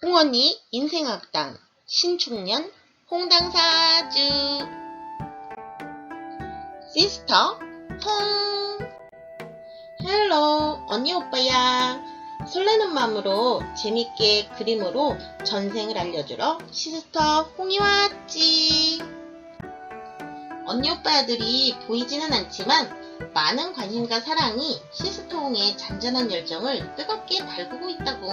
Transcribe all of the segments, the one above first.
홍언니 인생학당 신축년 홍당사주. 시스터 홍 헬로 언니 오빠야. 설레는 마음으로 재밌게 그림으로 전생을 알려주러 시스터 홍이 왔지. 언니 오빠들이 보이지는 않지만 많은 관심과 사랑이 시스터 홍의 잔잔한 열정을 뜨겁게 달구고 있다고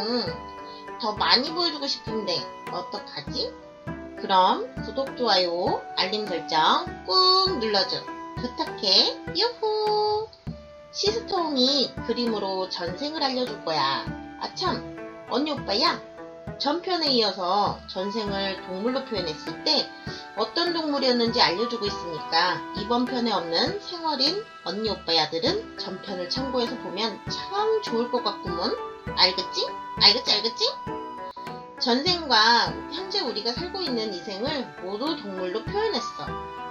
더 많이 보여주고 싶은데 어떡하지? 그럼 구독, 좋아요, 알림 설정 꾹 눌러줘. 부탁해. 유후! 시스토홍이 그림으로 전생을 알려줄 거야. 아참, 언니 오빠야. 전편에 이어서 전생을 동물로 표현했을 때 어떤 동물이었는지 알려주고 있으니까 이번 편에 없는 생활인 언니 오빠야들은 전편을 참고해서 보면 참 좋을 것 같구먼. 알겠지? 전생과 현재 우리가 살고 있는 이 생을 모두 동물로 표현했어.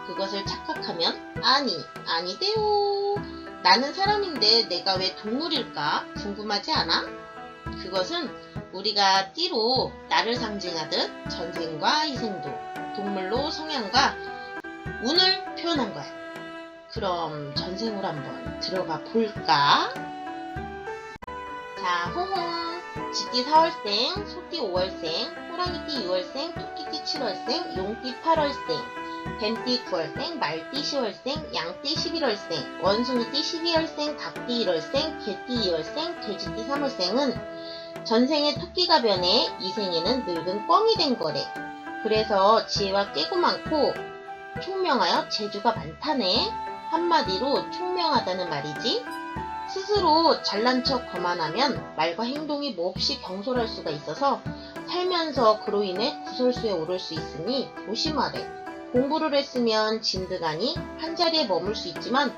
그것을 착각하면 아니, 아니대요. 나는 사람인데 내가 왜 동물일까? 궁금하지 않아? 그것은 우리가 띠로 나를 상징하듯 전생과 이생도 동물로 성향과 운을 표현한 거야. 그럼 전생으로 한번 들어가 볼까? 자, 호홍. 쥐띠 4월생, 소띠 5월생, 호랑이띠 6월생, 토끼띠 7월생, 용띠 8월생, 뱀띠 9월생, 말띠 10월생, 양띠 11월생, 원숭이띠 12월생, 닭띠 1월생, 개띠 2월생, 돼지띠 3월생은 전생에 토끼가 변해 이생에는 늙은 뻥이 된 거래. 그래서 지혜와 깨고 많고 총명하여 재주가 많다네. 한마디로 총명하다는 말이지. 스스로 잘난 척 거만하면 말과 행동이 몹시 경솔할 수가 있어서 살면서 그로 인해 구설수에 오를 수 있으니 조심하래. 공부를 했으면 진드가니 한자리에 머물 수 있지만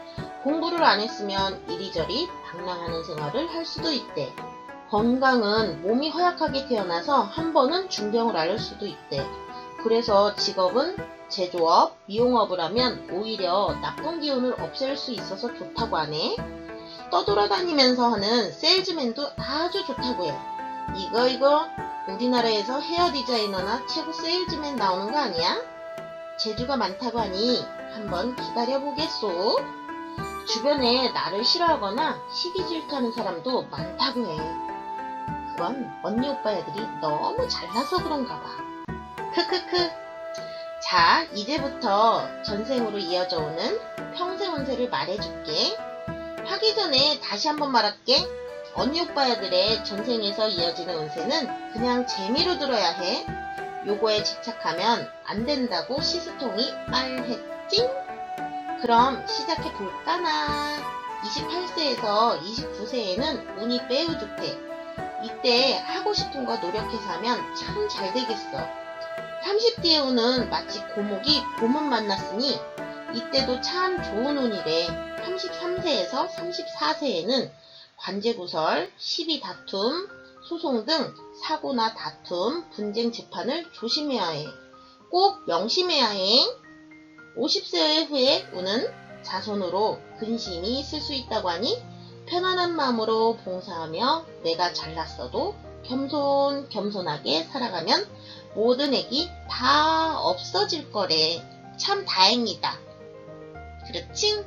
공부를 안 했으면 이리저리 방랑하는 생활을 할 수도 있대. 건강은 몸이 허약하게 태어나서 한 번은 중병을 앓을 수도 있대. 그래서 직업은 제조업, 미용업을 하면 오히려 나쁜 기운을 없앨 수 있어서 좋다고 하네. 떠돌아다니면서 하는 세일즈맨도 아주 좋다고 해. 이거 이거 우리나라에서 헤어 디자이너나 최고 세일즈맨 나오는 거 아니야? 재주가 많다고 하니 한번 기다려보겠소. 주변에 나를 싫어하거나 시기 질투하는 사람도 많다고 해. 그건 언니 오빠 애들이 너무 잘나서 그런가 봐. 크크크. 자, 이제부터 전생으로 이어져 오는 평생 운세를 말해줄게. 하기 전에 다시 한번 말할게. 언니 오빠야들의 전생에서 이어지는 운세는 그냥 재미로 들어야 해. 요거에 집착하면 안 된다고 시스통이 말했지? 그럼 시작해 볼까나. 28세에서 29세에는 운이 매우 좋대. 이때 하고 싶은 거 노력해서 하면 참 잘 되겠어. 30대의 운은 마치 고목이 봄을 만났으니 이때도 참 좋은 운이래. 33세에서 34세에는 관제구설, 시비 다툼, 소송 등 사고나 다툼, 분쟁 재판을 조심해야 해. 꼭 명심해야 해. 50세 후에 운은 자손으로 근심이 있을 수 있다고 하니 편안한 마음으로 봉사하며 내가 잘났어도 겸손 겸손하게 살아가면 모든 액이 다 없어질 거래. 참 다행이다. 그렇지?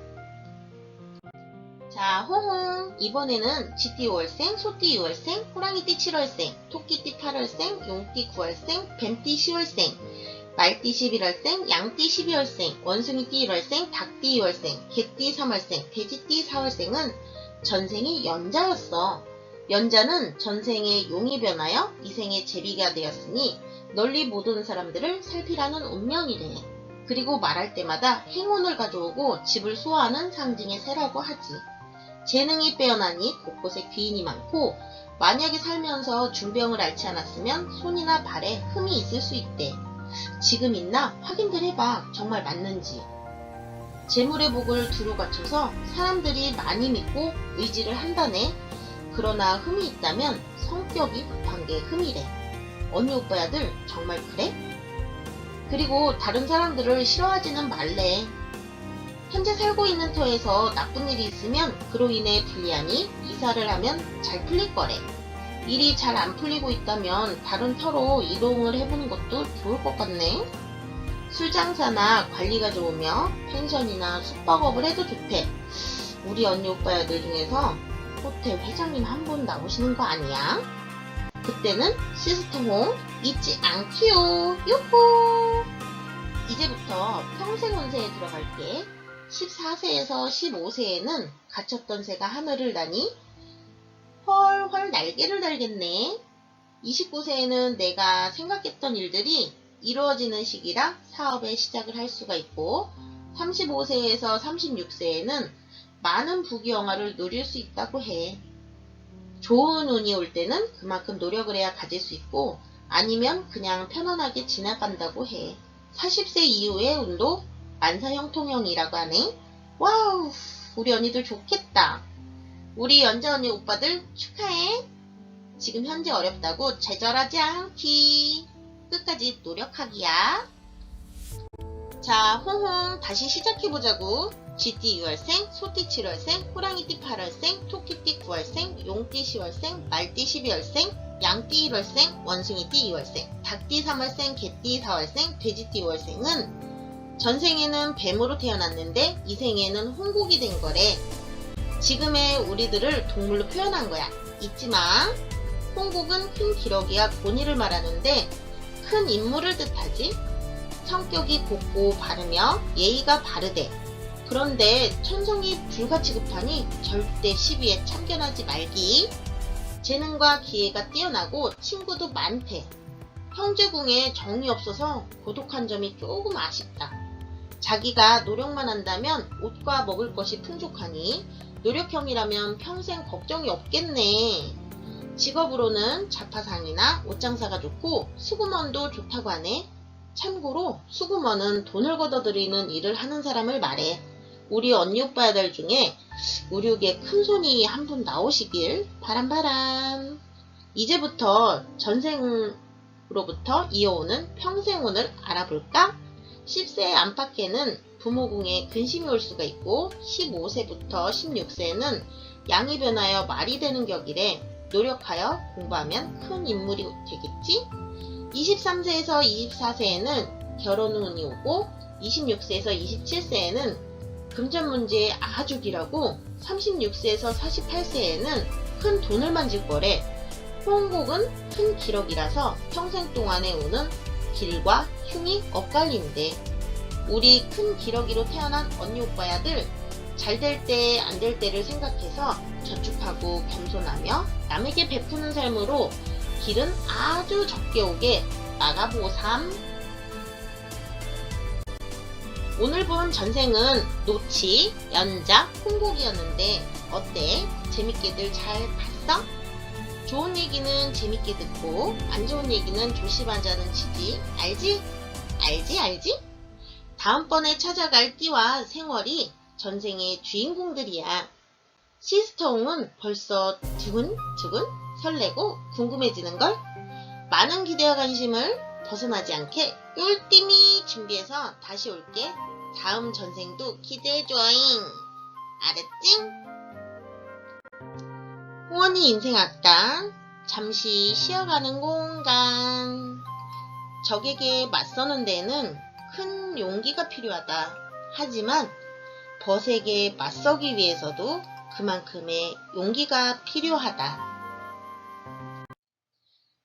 자, 호홍. 이번에는 쥐띠 5월생, 소띠 6월생, 호랑이띠 7월생, 토끼띠 8월생, 용띠 9월생, 뱀띠 10월생, 말띠 11월생, 양띠 12월생, 원숭이띠 1월생, 닭띠 2월생, 개띠 3월생, 돼지띠 4월생은 전생이 연자였어. 연자는 전생에 용이 변하여 이생의 제비가 되었으니 널리 모든 사람들을 살피라는 운명이래. 그리고 말할 때마다 행운을 가져오고 집을 소화하는 상징의 새라고 하지. 재능이 빼어나니 곳곳에 귀인이 많고 만약에 살면서 중병을 앓지 않았으면 손이나 발에 흠이 있을 수 있대. 지금 있나 확인들 해봐. 정말 맞는지. 재물의 복을 두루 갖춰서 사람들이 많이 믿고 의지를 한다네. 그러나 흠이 있다면 성격이 급한 게 흠이래. 언니 오빠야들 정말 그래? 그리고 다른 사람들을 싫어하지는 말래. 현재 살고 있는 터에서 나쁜 일이 있으면 그로 인해 불리하니 이사를 하면 잘 풀릴 거래. 일이 잘 안 풀리고 있다면 다른 터로 이동을 해보는 것도 좋을 것 같네. 술 장사나 관리가 좋으며 펜션이나 숙박업을 해도 좋대. 우리 언니 오빠들 중에서 호텔 회장님 한 분 나오시는 거 아니야? 그때는 시스터홈 잊지 않기요. 요호! 이제부터 평생 운세에 들어갈게. 14세에서 15세에는 갇혔던 새가 하늘을 나니 헐헐 날개를 달겠네. 29세에는 내가 생각했던 일들이 이루어지는 시기라 사업의 시작을 할 수가 있고 35세에서 36세에는 많은 부귀영화를 누릴 수 있다고 해. 좋은 운이 올 때는 그만큼 노력을 해야 가질 수 있고 아니면 그냥 편안하게 지나간다고 해. 40세 이후의 운도 만사형통형이라고 하네. 와우, 우리 언니들 좋겠다. 우리 연자 언니 오빠들 축하해. 지금 현재 어렵다고 좌절하지 않기. 끝까지 노력하기야. 자, 홍홍 다시 시작해보자고. 쥐띠 6월생, 소띠 7월생, 호랑이띠 8월생, 토끼띠 9월생, 용띠 10월생, 말띠 12월생, 양띠 1월생, 원숭이띠 2월생, 닭띠 3월생, 개띠 4월생, 돼지띠 5월생은 전생에는 뱀으로 태어났는데 이 생에는 홍국이 된 거래. 지금의 우리들을 동물로 표현한 거야. 마. 홍국은 큰 기러기와 고니를 말하는데 큰 인물을 뜻하지. 성격이 곱고 바르며 예의가 바르대. 그런데 천성이 불같이 급하니 절대 시비에 참견하지 말기. 재능과 기회가 뛰어나고 친구도 많대. 형제궁에 정이 없어서 고독한 점이 조금 아쉽다. 자기가 노력만 한다면 옷과 먹을 것이 풍족하니 노력형이라면 평생 걱정이 없겠네. 직업으로는 자파상이나 옷장사가 좋고 수구먼도 좋다고 하네. 참고로 수구먼은 돈을 걷어들이는 일을 하는 사람을 말해. 우리 언니 오빠들 중에 의료계 큰 손이 한 분 나오시길 바람바람. 이제부터 전생으로부터 이어오는 평생운을 알아볼까? 10세 안팎에는 부모궁에 근심이 올 수가 있고 15세부터 16세는 양이 변하여 말이 되는 격이래 노력하여 공부하면 큰 인물이 되겠지? 23세에서 24세에는 결혼 운이 오고 26세에서 27세에는 금전 문제에 아주 길하고 36세에서 48세에는 큰 돈을 만질 거래. 호응곡은 큰 기럭이라서 평생 동안에 오는 길과 흉이 엇갈린대. 우리 큰 기러기로 태어난 언니 오빠야들 잘 될 때 안 될 때를 생각해서 저축하고 겸손하며 남에게 베푸는 삶으로 길은 아주 적게 오게 나가보삼. 오늘 본 전생은 노치, 연자, 홍곡이었는데 어때? 재밌게들 잘 봤어? 좋은 얘기는 재밌게 듣고 안 좋은 얘기는 조심하자는 취지 알지? 알지 알지? 다음번에 찾아갈 띠와 생월이 전생의 주인공들이야. 시스터홍은 벌써 두근두근 설레고 궁금해지는걸? 많은 기대와 관심을 벗어나지 않게 꿀띠미 준비해서 다시 올게. 다음 전생도 기대해줘잉. 알았지? 호원이 인생학당 잠시 쉬어가는 공간 적에게 맞서는 데에는 큰 용기가 필요하다. 하지만 벗에게 맞서기 위해서도 그만큼의 용기가 필요하다.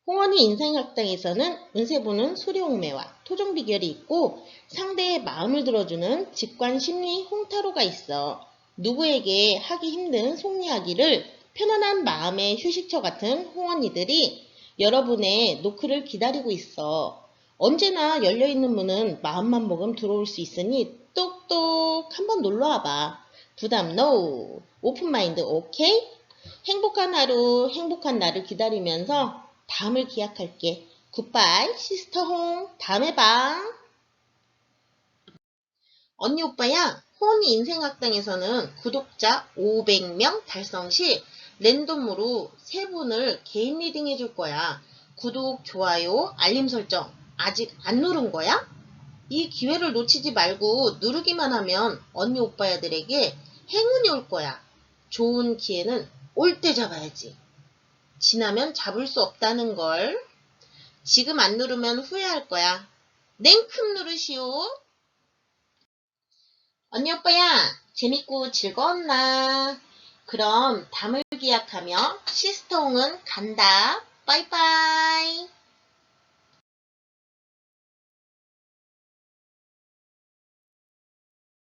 홍원이 인생학당에서는 운세보는 수리홍매와 토종 비결이 있고 상대의 마음을 들어주는 직관 심리 홍타로가 있어 누구에게 하기 힘든 속이야기를 편안한 마음의 휴식처 같은 홍언니들이 여러분의 노크를 기다리고 있어. 언제나 열려있는 문은 마음만 먹으면 들어올 수 있으니 똑똑 한번 놀러와봐. 부담 노. 오픈마인드 오케이? 행복한 하루, 행복한 날을 기다리면서 다음을 기약할게. 굿바이 시스터홍. 다음에 봐. 언니 오빠야, 호언니 인생학당에서는 구독자 500명 달성 시 랜덤으로 세 분을 개인 리딩 해줄 거야. 구독, 좋아요, 알림 설정 아직 안 누른 거야? 이 기회를 놓치지 말고 누르기만 하면 언니 오빠야들에게 행운이 올 거야. 좋은 기회는 올 때 잡아야지. 지나면 잡을 수 없다는 걸. 지금 안 누르면 후회할 거야. 냉큼 누르시오. 언니 오빠야, 재밌고 즐거웠나? 그럼 다물기 약하며 시스터홍은 간다. 빠이빠이.